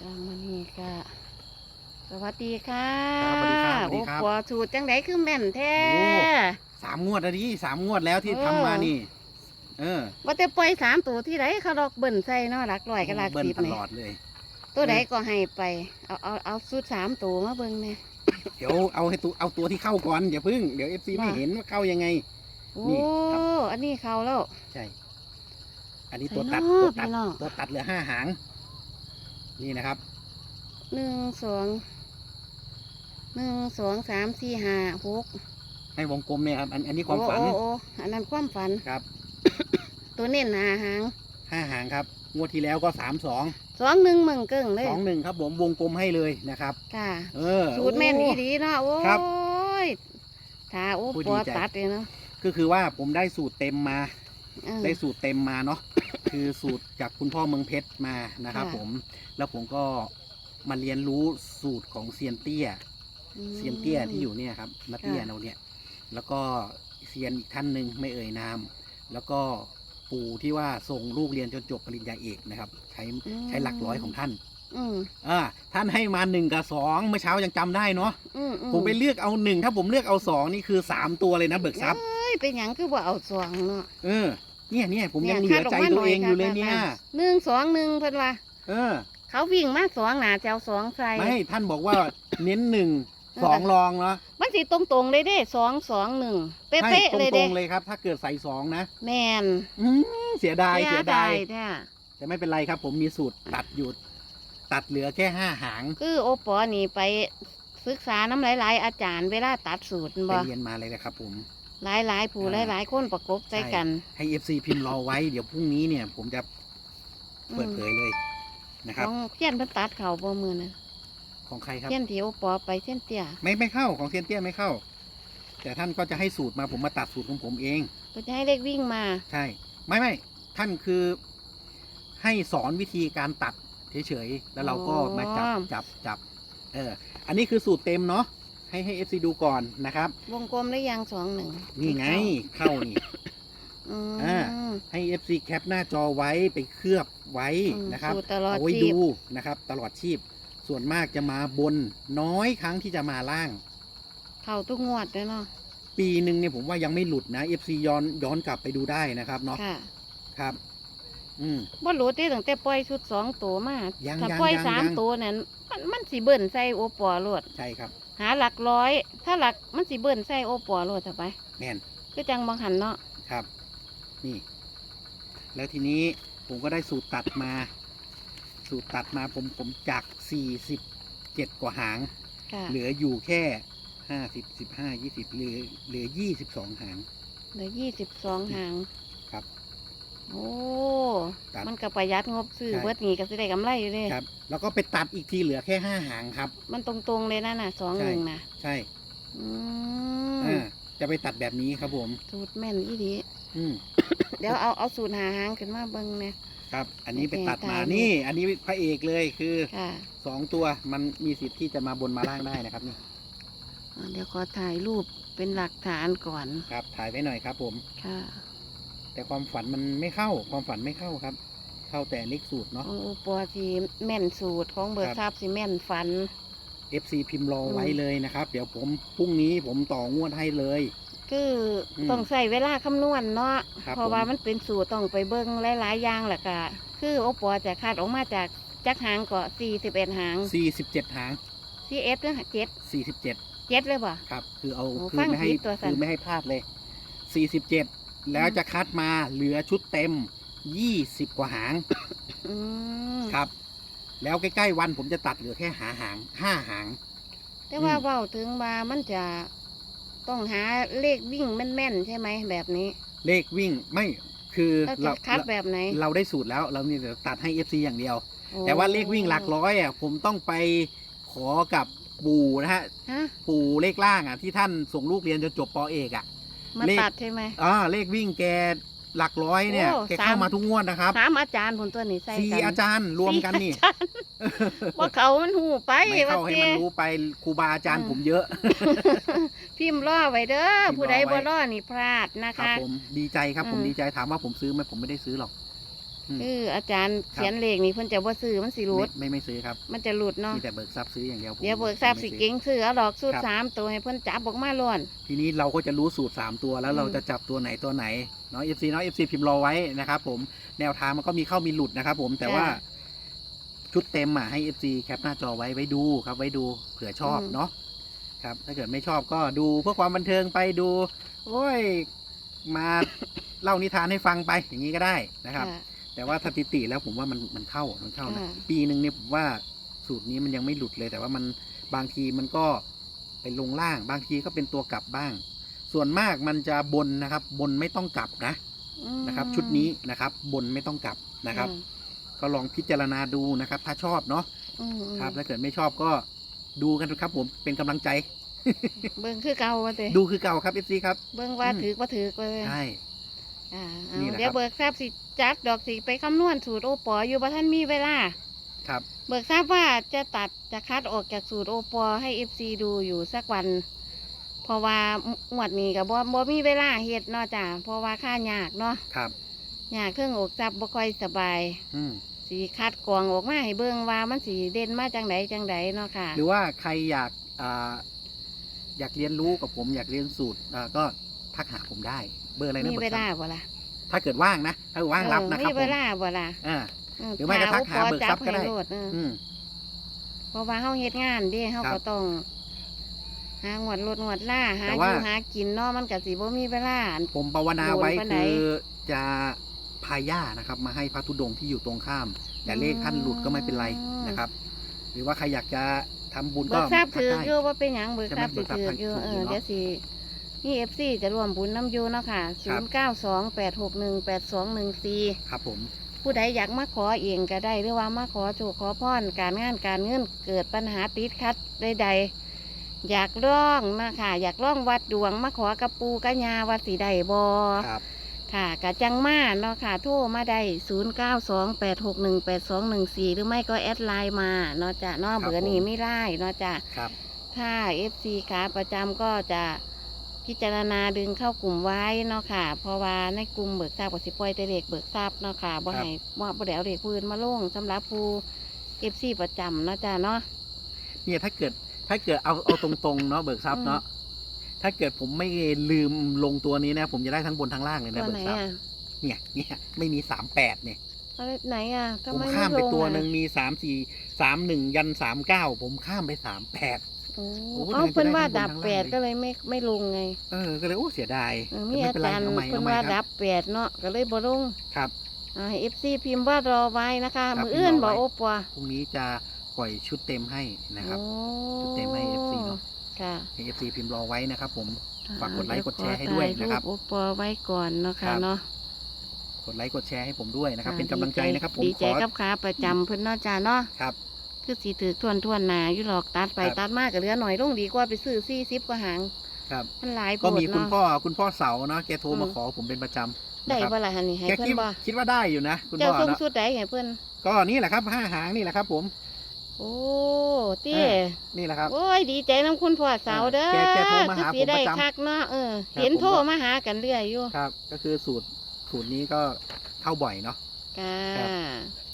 กลางมันนี่ค่ะสวัสดีค่ะครับสวัสดีครับสวัสดีครับโอ้ปัวสูตรจังไดคือแม่นแท้โอ้สามงวดแล้วดิสามงวดแล้วที่เออทำมานี่ เออว่าแต่ปล่อยสามตัวที่ไหนเขาดอกเบิ่นใส่เนาะหลักร้อยกับหลักเบิ้ลสิบตนี่ลอดเลย ตัวไหนเออก็ให้ไป เอาเอาเอาสูตรสามตัวมาเบิ่งเนี่ย เดี๋ยวเอาให้ตัวเอาตัวที่เข้าก่อนอย่าพึ่งเดี๋ยวเอฟซีไม่ว่า เห็นว่าเข้ายังไง โอ้นี่ครับ อันนี้เขาแล้ว ใช่ อันนี้ตัวใส่ตัดเนาะตัวตัดพี่น้องตัวตัดเหลือห้าหาง นี่นะครับหนึ่งสองหนึ่งสองสามสี่ห้าหกให้วงกลมเนี่ยครับอันอันนี้ความฝันโอ้โอ้โอ้อันนั้นความฝันครับ ตัวเน้นหาหางห้าหางครับงวดที่แล้วก็สามสองสองหนึ่งมึงเกิ้งเลยสองหนึ่งครับ ผมวงกลมให้เลยนะครับค่ะเออสูตรแม่นโอ้อีดีเนาะโอ้ครับยถ้าโอ้พูดปอดีใจตัดเลยเนาะก็คือว่าผมได้สูตรเต็มมาเออได้สูตรเต็มมาเนาะ คือสูตรจากคุณพ่อเมืองเพชรมานะครับค่ะ ผม แล้วผมก็มาเรียนรู้สูตรของเซียนเตี้ย อืม เซียนเตี้ยที่อยู่เนี่ยครับนาเตี้ยค่ะ เราเนี่ย แล้วก็เซียนอีกท่านหนึ่งไม่เอ่ยนาม แล้วก็ปู่ที่ว่าส่งลูกเรียนจนจบปริญญาเอกนะครับ ใช้ใช้หลักร้อยของท่านอืมอ่าท่านให้มาหนึ่งกับสองเมื่อเช้ายังจำได้เนาะอืมอืผมไปเลือกเอาหนึ่งถ้าผมเลือกเอาสองนี่คือสามตัวเลยนะเบิกทรัพย์เอ้ยเป็นหยังคือว่าเอาสองเนาะเออ เนี่ยเนี่ยผมยังเหนี่ลือใจตัวเองอยู่เลยเนี่ยหนึ่งสองหนึ่งเพิ่นว่าเออ เขาวิ่งมาสองหนาจะเอาสองใส่ไม่ท่านบอกว่าเน้นหนึ่งเออสองรองเนาะมันสิตรงตรงๆเลยเด้สองสองหนึ่งเป๊ให้ะตๆเลยรเด้งๆเลยครับ ถ้าเกิดใส่สองนะแม่นอืมเสียดายเสียดายแท้แต่ไม่เป็นไรครับ ผมมีสูตรตัดอยู่ตัดเหลือแค่ห้าหาง คือโอปอนี่ไปศึกษาน้ำหลาย ๆ อาจารย์เวลาตัดสูตรไปบ่เรียนมาเลยนะครับผม หลายๆผู้อ่าหลายๆคนประกบใจกัน ให้เอฟซีพิมพ์รอไว้ เดี๋ยวพรุ่งนี้เนี่ย ผมจะเปิดเผยเลยนะคขรับ องเพี้ยนเพิ่นตัดเขาบ่มือนะของใครครับ เพี้ยนที่โอปอไปเส้นเตี้ยไม่ไม่เข้าของเซียนเตี้ยไม่เข้า แต่ท่านก็จะให้สูตรมาผมมาตัดสูตรของผมเอง เพิ่นจะให้เลขวิ่งมาใช่ ไม่ไม่ท่านคือให้สอนวิธีการตัดเฉยๆแล้วเราก็มาจับจับจับเอออันนี้คือสูตรเต็มเนาะ ให้ให้เอฟซีดูก่อนนะครับ วงกลมหรือยังสองหนึ่งนี่ไงเข้านี่ อืมอ่า ให้เอฟซีแคปหน้าจอไว้ไปเคลือบไว้อืมนะครับ สูตรตลอดเอาไว้ชีพดูนะครับ ตลอดชีพ ส่วนมากจะมาบนน้อยครั้งที่จะมาล่าง เข้าทุกงวดเลยเนาะปีหนึ่งเนี่ยผมว่ายังไม่หลุดนะเอฟซีย้อนย้อนกลับไปดูได้นะครับเนาะค่ะครับ อืม บ่รู้ที่ตั้งแต่ปล่อยชุดสองตัวมายังถ้ายังปล่อยยังสามยัง ตัวนั้นมันมันสิเบิ่นใส่โอปอโลดใช่ครับ หาหลักร้อย ถ้าหลักมันสิเบิ่นใส่โอปอโลดต่อไปแม่นคือจังบางหันเนาะครับ นี่ แล้วทีนี้ผมก็ได้สูตรตัดมา สูตรตัดมาผมผมจากสี่สิบเจ็ดกว่าหาง ค่ะเหลืออยู่แค่ห้าสิบสิบห้ายี่สิบเหลือเหลือยี่สิบสองหาง เหลือยี่สิบสองหางครับ โอ้ ตัด มันก็ประหยัดงบซื้อใช่เบิดนี่ก็สิได้กำไรอยู่เด้ครับ แล้วก็ไปตัดอีกทีเหลือแค่ห้าหางครับ มันตรงๆเลยนะน่ะสองหนึ่งนะใช่อืมอ่าจะไปตัดแบบนี้ครับผม สูตรแม่นอีดี อืมเดี๋ยวเอาเอาสูตรหาหางขึ้นมาเบิ่งเนี่ยครับ อันนี้ไปตัดมาโอเคนี่ อันนี้พระเอกเลยคือค่ะสองตัวมันมีสิทธิ์ที่จะมาบนมาล่างได้นะครับนี่อ่าเดี๋ยวขอถ่ายรูปเป็นหลักฐานก่อนครับ ถ่ายไว้หน่อยครับผม ค่ะ แต่ความฝันมันไม่เข้า ความฝันไม่เข้าครับ เข้าแต่เลขสูตรเนาะของอุปอสีแม่นสูตรของเบิร์ครับ ทราบสีแม่นฟัน FC พิมพ์รอไว้อืมเลยนะครับ เดี๋ยวผมพรุ่งนี้ผมต่องวดให้เลย คืออมต้องใส่เวลาคำนวณเนาะครับเพราะว่าผม มันเป็นสูตรต้องไปเบิ้งหลายๆอย่างแหละก็คือโอปอจะคัดออกมาจากจักหางก็สี่สิบเอ็ดหาง47หางสี่เอสหรือเจ็ด47 เจ็ดเลยป่ะครับ คือเอาโอ้คือฟังไม่ให้ผิดตัวสั่น คือไม่ให้พลาดเลย 47 แล้วจะคัดมาเหลือชุดเต็ม20กว่าหางอืมครับ แล้วใกล้ๆวันผมจะตัดเหลือแค่หาหาง5หาง แต่ว่าอืม เว้าถึงว่ามันจะต้องหาเลขวิ่งแม่นๆใช่ไหมแบบนี้เลขวิ่งไม่คือเราจะเราคัดแบบไหนเราได้สูตรแล้ว เรานี่เดี๋ยวตัดให้ FC อย่างเดียว โอ้แต่ว่าเลขวิ่งหลักร้อยอะผมต้องไปขอกับปู่นะฮะ ฮะปู่เลขล่างอะที่ท่านส่งลูกเรียนจนจบปอเอกอะ มาเลขตัดใช่ไหม อ่าเลขวิ่งแกหลักร้อยเนี่ยโอ้แกเข้าสาม มาทุกงวดนะครับสามอาจารย์ผลตัวนี้ใส่สี่กันอาจารย์รวมกันนี่ สี่อาจารย์ว่าเขามันหูไปไม่เข้าให้ว่มันติรู้ไปครูบาอาจารย์อืมผมเยอะ พิมพ์ล่อไว้เด้อพิมพ์ผู้ใดรอไว้ บ่ล่อนี่พลาดนะครับคะผมดีใจครับผมอืม ดีใจถามว่าผมซื้อไหมผมไม่ได้ซื้อหรอกอืม คืออาจารย์เขียนเลขนี่เพิ่นจะบ่ซื้อมันสิหลุไม่ดไม่ไม่ซื้อครับ มันจะหลุดเนาะมีแต่เบิกทรัพย์ซื้ออย่างเดียวผมเดี๋ยวเบิกทราบสิไม่ซื้อเก่งซื้อเอาดอกสูตรครับสามตัวให้เพิ่นจับออกมาล้วน ทีนี้เราก็จะรู้สูตร3ตัวแล้วอืมเราจะจับตัวไหนตัวไหนเนาะ FC เนาะ FC พิมพ์รอไว้นะครับผมแนวทางมันก็มีเข้ามีหลุดนะครับผมแต่ว่าชุดเต็มอะให้ FC แคปหน้าจอไว้ไว้ดูครับ ไว้ดูเผื่อชอบเนาะครับ ถ้าเกิดไม่ชอบก็ดูเพื่อความบันเทิงไปดู โอ้ย มาเล่านิทานให้ฟังไปอย่างนี้ก็ได้นะครับค่ะ แต่ว่าสถิติแล้วผมว่ามันมันเข้ามันเข้านะอ่า ปีหนึ่งเนี่ยผมว่าสูตรนี้มันยังไม่หลุดเลย แต่ว่ามันบางทีมันก็ไปลงล่าง บางทีก็เป็นตัวกลับบ้าง ส่วนมากมันจะบนนะครับ บนไม่ต้องกลับนะอืมนะครับ ชุดนี้นะครับบนไม่ต้องกลับนะครับ อืมก็ลองพิจารณาดูนะครับ ถ้าชอบเนาะอืมอืมครับถ้าเกิดไม่ชอบก็ดูกันครับ ผมเป็นกำลังใจ เบิ่งคือเก่าว่าเด้ดูคือเก่าครับเอฟซีครับ เบิ่งว่าอืม ถือบ่ถือเลย ใช่ อ่าเอานี่แหละเดี๋ยวครับเบิกทราบสิจัดดอกสิไปคำนวณสูตรโอปออยู่บ่ท่านมีเวลา ครับ เบิกทราบว่าจะตัดจะคัดออกจากสูตรโอปอให้ FC ดูอยู่สักวัน เพราะว่าหวดนี้กับบ่บ่มีเวลาเฮ็ดเนาะจ้ะเพราะว่าค่ายากเนาะครับ ยากเครื่องอกจับบ่ค่อยสบาย อืม สีคัดกรองออกมาให้เบิ่งว่ามันสีเด่นมาจังไดจังไดเนาะค่ะ หรือว่าใครอยากอ่าอยากเรียนรู้กับผมอยากเรียนสูตรอ่าก็ ทักหาผมได้ เบอร์อะไรนะมีบอเวร์ลาซ้บ่ล่ะำถ้าเกิดว่างนะถ้าเกิดว่างรับนะคเออรับมีผเวมลาบ่ล่ะอ่าเออหรือไม่ก็ทักหาถ้เบิกทรัพย์ก็ได้ให้โลดเอออ อืม เพราะว่าเฮาเฮ็ดงานเด้เฮาครัก็บต้องหางวดรถงวดล่าหาแต่อว่า ยู่หากินเนาะมันก็สิบ่มีเวลาผมภาวนาไว้โดนปานใดคือจะพาย่านะครับ มาให้พระธุดงค์ที่อยู่ตรงข้ามแต่เลขท่านหลุดก็ไม่เป็นไรนะครับ หรือว่าใครอยากจะทำบุญเบิก็กทราบถือทักอยู่ได้ว่าเป็นหยังเบิกทราบใช่สิไหมถืออยู่เบิกทราบเอถูกอยู่อเนาะเดี๋ยวสิ นี่ FC จะรวมบุญน้ำอยู่เนาะค่ะครับ0928618214ครับผมผู้ใดอยากมาขอเองก็ได้หรือว่ามาขอโชคขอพรการงานการเงินเกิดปัญหาติดขัดใดๆ อยากร้องนะคะอยากร้องวัดดวงมาขอกระปูกระยาวัดสีใดบอ ครับค่ะกะจังมาเนาะค่ะ โทรมาได้ศูนย์เก้าสองแปดหกหนึ่งแปดสองหนึ่งสี่หรือไม่ก็แอดไลน์มาเนาะจ้ะเนาะเบอร์นี้ไม่ได้เนาะจ้ะครับ ถ้า FC ขาประจำก็จะ พิจารณาดึงเข้ากลุ่มไว้เนาะค่ะ เพราะว่าในกลุ่มเบิกทราบกับสิปล่อยแต่เด็กเบิกทราบเนาะค่ะบ่ให้ว่าบ่ได้เอาเด็กพื้นมาลงสำหรับผู้ FC ประจำเนาะจ้ะเนาะ เนี่ยถ้าเกิดถ้าเกิดเอาเอาตรงๆเนาะเบิกทรัพย์เนาะถ้าเกิดผมไม่ลืมลงตัวนี้นะ ผมจะได้ทั้งบนทั้งล่างเลยตันะวเบิไหนกทรัพย์อะเนี่ยเนี่ยไม่มีสามแปดเนี่ยเอาไหนอะทำผมไมข้ามไม่ไปลงตัวอะหนึ่งมีสามสี่สามหนึ่งยันสามเก้าผมข้ามไปสามแปด โอ้โอ้โหเอ้าเพิ่นว่าจะได้ดับทั้งบนทั้งล่างแปดก็เลยไม่ไม่ลงไงเออก็เลยโอ้เสียดายเออแต่มีไม่อาเป็นไรจารย์เอาใหม่เพิ่เอานใหม่ว่าคดัรับบแปดเนาะก็เลยบ่ลงครับอ่าให้ FC พิมพ์ว่ารอไว้นะคะครับมืออื่นพิมพ์รบ่อไว้โอปัวพรุ่งนี้จะปล่อยชุดเต็มให้นะครับโอ้ชุดเต็มให้ FC เนาะค่ะให้ FC พิมพ์รอไว้นะครับผมฝากกดไลค์เยวกดแชร์ให้ด้วยนะครับขอถ่าปโอปัวไว้ก่อนเนาะครัค่ะบเนาะกดไลค์กดแชร์ให้ผมด้วยนะครับอ่าเป็นกำลังใจนะครับผมดีขใจอกับขาประจำเพิ่นเนาะจ้าเนาะครับ คือสีถือทวนทวนๆหนาอยู่หรอกตัดไปครับ ตัดมากกับเหลือหน่อยลงดีกว่าไปซื้อซี่ซิบกว่าหางครับ มันหลายโพก็ดมีคุณเนาะ พ่อคุณพ่อเสาเนาะแกโทรมาอืม ขอผมเป็นประจำได้นะครับบ่ล่ะฮันนี่ให้แกเพิ่คิดนบ่คิดว่าได้อยู่นะ คุณเจ้าพ่อส่งเนาะสุดใดให้เพิ่นก็นี่แหละครับห้าหางนี่แหละครับ ผม โอ้เต้อ่า นี่แหละครับ โอ้ยดีใจน้ำคุณพ่อสาวเด้อแกแกโทรมาหาคือสิผมได้ประจำคักเนาะเออ ครับ เห็นผมโทรก็มาหากันเรื่อยอยู่ครับ ก็คือสูตรสูตรนี้ก็เข้าบ่อยเนาะค่ะครับ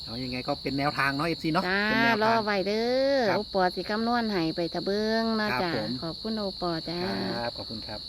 เอายังไงก็เป็นแนวทางเนาะเอฟซีเนาะจ้าเป็นแนวรอทาง ไว้เด้อครับโอปอสิคำนวณให้ไปตะเบิงเนาะครับจ้าผม ขอบคุณโอปอจ้า ครับขอบคุณครับ